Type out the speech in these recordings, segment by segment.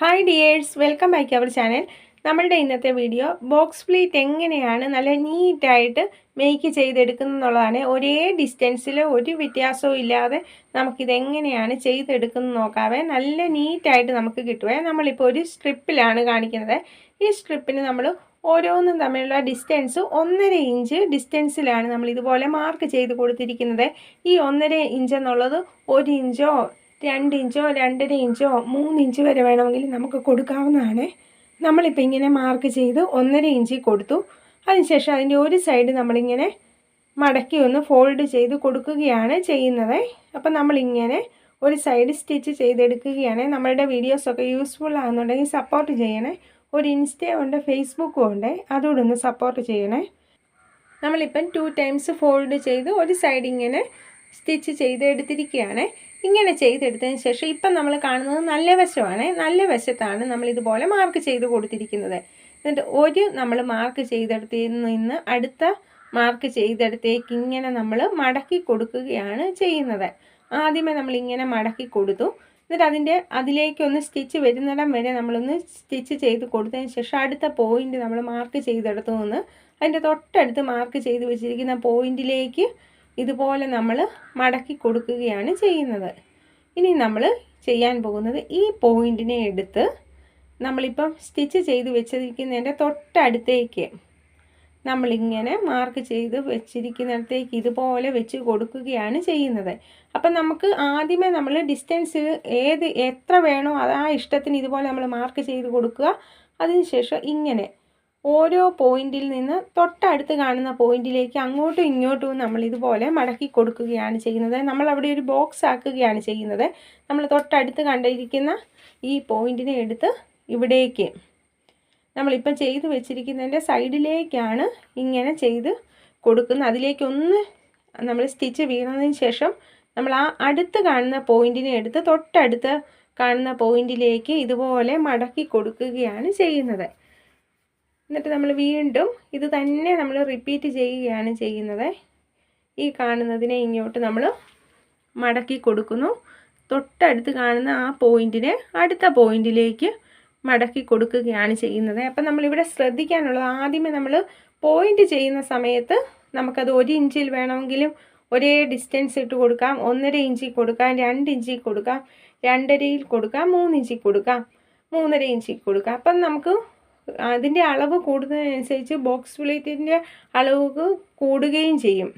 Hi dears welcome back our channel നമ്മളുടെ ഇന്നത്തെ video box pleat എങ്ങനെയാണ് നല്ല നീറ്റായിട്ട് മേക്ക് ചെയ്തെടുക്കുന്നതെന്നുള്ളതാണ്. ഒരേ ഡിസ്റ്റൻസിൽ ഒരു വ്യത്യാസവും ഇല്ലാതെ നമുക്കിത് എങ്ങനെയാണ് ചെയ്തെടുക്കുന്നത് നോക്കാവേ. നല്ല നീറ്റായിട്ട് നമുക്ക് കിട്ടുവേ. നമ്മളിപ്പോൾ ഒരു സ്ട്രിപ്പിലാണ് കാണിക്കുന്നത്. ഈ സ്ട്രിപ്പിന് നമ്മൾ ഓരോന്നും തമ്മിലുള്ള ഡിസ്റ്റൻസ് ഒന്നര ഇഞ്ച് ഡിസ്റ്റൻസിലാണ് നമ്മൾ ഇതുപോലെ മാർക്ക് ചെയ്ത് കൊടുത്തിരിക്കുന്നത്. ഈ ഒന്നര ഇഞ്ച് എന്നുള്ളത് ഒരു ഇഞ്ചോ രണ്ട് ഇഞ്ചോ രണ്ടര ഇഞ്ചോ മൂന്ന് ഇഞ്ച് വരെ വേണമെങ്കിൽ നമുക്ക് കൊടുക്കാവുന്നതാണ്. നമ്മളിപ്പോൾ ഇങ്ങനെ മാർക്ക് ചെയ്ത് ഒന്നര ഇഞ്ചി കൊടുത്തു. അതിനുശേഷം അതിന്റെ ഒരു സൈഡ് നമ്മളിങ്ങനെ മടക്കി ഒന്ന് ഫോൾഡ് ചെയ്ത് കൊടുക്കുകയാണ് ചെയ്യുന്നത്. അപ്പം നമ്മളിങ്ങനെ ഒരു സൈഡ് സ്റ്റിച്ച് ചെയ്തെടുക്കുകയാണ്. നമ്മളുടെ വീഡിയോസൊക്കെ യൂസ്ഫുൾ ആകുന്നുണ്ടെങ്കിൽ സപ്പോർട്ട് ചെയ്യണേ. ഒരു ഇൻസ്റ്റയും ഉണ്ട് ഫേസ്ബുക്കും ഉണ്ട്. അതുകൂടെ ഒന്ന് സപ്പോർട്ട് ചെയ്യണേ. നമ്മളിപ്പം ടു ടൈംസ് ഫോൾഡ് ചെയ്ത് ഒരു സൈഡ് ഇങ്ങനെ സ്റ്റിച്ച് ചെയ്ത് എടുത്തിരിക്കുകയാണ് ഇങ്ങനെ ചെയ്തെടുത്തതിന് ശേഷം ഇപ്പം നമ്മൾ കാണുന്നത് നല്ല വശമാണ്. നല്ല വശത്താണ് നമ്മൾ ഇതുപോലെ മാർക്ക് ചെയ്ത് കൊടുത്തിരിക്കുന്നത്. എന്നിട്ട് ഒരു നമ്മൾ മാർക്ക് ചെയ്തെടുത്തിൽ നിന്ന് അടുത്ത മാർക്ക് ചെയ്തെടുത്തേക്ക് ഇങ്ങനെ നമ്മൾ മടക്കി കൊടുക്കുകയാണ് ചെയ്യുന്നത്. ആദ്യമേ നമ്മൾ ഇങ്ങനെ മടക്കി കൊടുത്തു. എന്നിട്ട് അതിന്റെ അതിലേക്കൊന്ന് സ്റ്റിച്ച് വരുന്നിടം വരെ നമ്മളൊന്ന് സ്റ്റിച്ച് ചെയ്ത് കൊടുത്തതിന് ശേഷം അടുത്ത പോയിന്റ് നമ്മൾ മാർക്ക് ചെയ്തെടുത്തു നിന്ന് അതിന്റെ തൊട്ടടുത്ത് മാർക്ക് ചെയ്ത് വെച്ചിരിക്കുന്ന പോയിന്റിലേക്ക് ഇതുപോലെ നമ്മൾ മടക്കി കൊടുക്കുകയാണ് ചെയ്യുന്നത്. ഇനി നമ്മൾ ചെയ്യാൻ പോകുന്നത് ഈ പോയിന്റിനെ എടുത്ത് നമ്മളിപ്പം സ്റ്റിച്ച് ചെയ്ത് വെച്ചിരിക്കുന്നതിന്റെ തൊട്ടടുത്തേക്ക് നമ്മളിങ്ങനെ മാർക്ക് ചെയ്ത് വെച്ചിരിക്കുന്നിടത്തേക്ക് ഇതുപോലെ വെച്ച് കൊടുക്കുകയാണ് ചെയ്യുന്നത്. അപ്പം നമുക്ക് ആദ്യമേ നമ്മൾ ഡിസ്റ്റൻസ് ഏത് എത്ര വേണോ അത് ആ ഇഷ്ടത്തിന് ഇതുപോലെ നമ്മൾ മാർക്ക് ചെയ്ത് കൊടുക്കുക. അതിനുശേഷം ഇങ്ങനെ ഓരോ പോയിന്റിൽ നിന്ന് തൊട്ടടുത്ത് കാണുന്ന പോയിന്റിലേക്ക് അങ്ങോട്ടും ഇങ്ങോട്ടും നമ്മൾ ഇതുപോലെ മടക്കി കൊടുക്കുകയാണ് ചെയ്യുന്നത്. നമ്മൾ അവിടെ ഒരു ബോക്സ് ആക്കുകയാണ് ചെയ്യുന്നത്. നമ്മൾ തൊട്ടടുത്ത് കണ്ടിരിക്കുന്ന ഈ പോയിന്റിനെ എടുത്ത് ഇവിടേക്ക് നമ്മളിപ്പം ചെയ്ത് വെച്ചിരിക്കുന്നതിന്റെ സൈഡിലേക്കാണ് ഇങ്ങനെ ചെയ്ത് കൊടുക്കുന്നത്. അതിലേക്കൊന്ന് നമ്മൾ സ്റ്റിച്ച് വീണതിന് ശേഷം നമ്മൾ ആ അടുത്ത് കാണുന്ന പോയിന്റിനെ എടുത്ത് തൊട്ടടുത്ത് കാണുന്ന പോയിന്റിലേക്ക് ഇതുപോലെ മടക്കി കൊടുക്കുകയാണ് ചെയ്യുന്നത്. എന്നിട്ട് നമ്മൾ വീണ്ടും ഇത് തന്നെ നമ്മൾ റിപ്പീറ്റ് ചെയ്യുകയാണ് ചെയ്യുന്നത്. ഈ കാണുന്നതിനെ ഇങ്ങോട്ട് നമ്മൾ മടക്കി കൊടുക്കുന്നു. തൊട്ടടുത്ത് കാണുന്ന ആ പോയിന്റിനെ അടുത്ത പോയിന്റിലേക്ക് മടക്കി കൊടുക്കുകയാണ് ചെയ്യുന്നത്. അപ്പം നമ്മളിവിടെ ശ്രദ്ധിക്കാനുള്ളത് ആദ്യമേ നമ്മൾ പോയിന്റ് ചെയ്യുന്ന സമയത്ത് നമുക്കത് ഒരു ഇഞ്ചിൽ വേണമെങ്കിലും ഒരേ ഡിസ്റ്റൻസ് ഇട്ട് കൊടുക്കാം. ഒന്നര ഇഞ്ചിൽ കൊടുക്കാം രണ്ട് ഇഞ്ചിൽ കൊടുക്കാം രണ്ടരയിൽ കൊടുക്കാം മൂന്ന് ഇഞ്ചിൽ കൊടുക്കാം മൂന്നര ഇഞ്ചിൽ കൊടുക്കാം. അപ്പം നമുക്ക് അതിന്റെ അളവ് കൂടുന്നതിനനുസരിച്ച് ബോക്സ് പ്ലേറ്റിന്റെ അളവ് കൂടുകയും ചെയ്യും.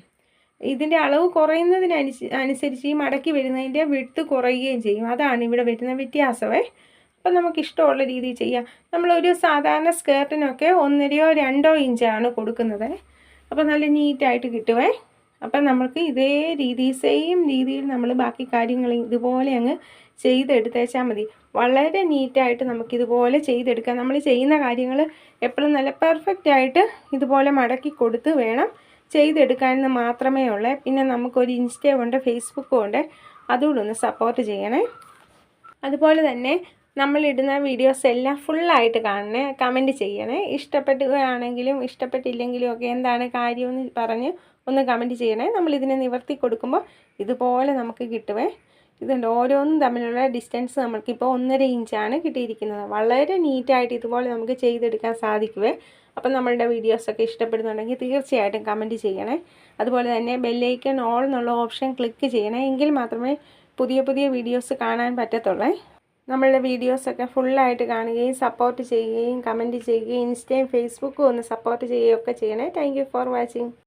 ഇതിന്റെ അളവ് കുറയുന്നതിനനുസ അനുസരിച്ച് ഈ മടക്കി വരുന്നതിന്റെ വിട്ട് കുറയുകയും ചെയ്യും. അതാണ് ഇവിടെ വരുന്ന വ്യത്യാസമേ. അപ്പം നമുക്ക് ഇഷ്ടമുള്ള രീതിയിൽ ചെയ്യാം. നമ്മളൊരു സാധാരണ സ്കേർട്ടിനൊക്കെ ഒന്നരയോ രണ്ടോ ഇഞ്ചാണ് കൊടുക്കുന്നത്. അപ്പോൾ നല്ല നീറ്റായിട്ട് കിട്ടുവേ. അപ്പം നമുക്ക് ഇതേ രീതി സെയിം രീതിയിൽ നമ്മൾ ബാക്കി കാര്യങ്ങൾ ഇതുപോലെ അങ്ങ് ചെയ്തെടുത്തേച്ചാൽ മതി. വളരെ നീറ്റായിട്ട് നമുക്കിതുപോലെ ചെയ്തെടുക്കാം. നമ്മൾ ചെയ്യുന്ന കാര്യങ്ങൾ എപ്പോഴും നല്ല പെർഫെക്റ്റ് ആയിട്ട് ഇതുപോലെ മടക്കി കൊടുത്ത് വേണം ചെയ്തെടുക്കാനെന്ന് മാത്രമേ ഉള്ളൂ. പിന്നെ നമുക്കൊരു ഇൻസ്റ്റയും ഉണ്ട് ഫേസ്ബുക്കും ഉണ്ട്. അതുകൂടെ ഒന്ന് സപ്പോർട്ട് ചെയ്യണേ. അതുപോലെ തന്നെ നമ്മളിടുന്ന വീഡിയോസ് എല്ലാം ഫുള്ളായിട്ട് കാണണേ കമന്റ് ചെയ്യണേ. ഇഷ്ടപ്പെടുകയാണെങ്കിലും ഇഷ്ടപ്പെട്ടില്ലെങ്കിലും ഒക്കെ എന്താണ് കാര്യമെന്ന് പറഞ്ഞ് ഒന്ന് കമന്റ് ചെയ്യണേ. നമ്മളിതിനെ നിവർത്തി കൊടുക്കുമ്പോൾ ഇതുപോലെ നമുക്ക് കിട്ടുവേ. ഇതുണ്ട് ഓരോന്നും തമ്മിലുള്ള ഡിസ്റ്റൻസ് നമുക്കിപ്പോൾ ഒന്നര ഇഞ്ചാണ് കിട്ടിയിരിക്കുന്നത്. വളരെ നീറ്റായിട്ട് ഇതുപോലെ നമുക്ക് ചെയ്തെടുക്കാൻ സാധിക്കുവേ. അപ്പം നമ്മളുടെ വീഡിയോസൊക്കെ ഇഷ്ടപ്പെടുന്നുണ്ടെങ്കിൽ തീർച്ചയായിട്ടും കമന്റ് ചെയ്യണേ. അതുപോലെ തന്നെ ബെല്ലൈക്കൺ ഓൾ എന്നുള്ള ഓപ്ഷൻ ക്ലിക്ക് ചെയ്യണേ. എങ്കിൽ മാത്രമേ പുതിയ പുതിയ വീഡിയോസ് കാണാൻ പറ്റത്തുള്ളേ. നമ്മളുടെ വീഡിയോസൊക്കെ ഫുള്ളായിട്ട് കാണുകയും സപ്പോർട്ട് ചെയ്യുകയും കമന്റ് ചെയ്യുകയും ഇൻസ്റ്റയും ഫേസ്ബുക്കും ഒന്ന് സപ്പോർട്ട് ചെയ്യുകയൊക്കെ ചെയ്യണേ. Thank for watching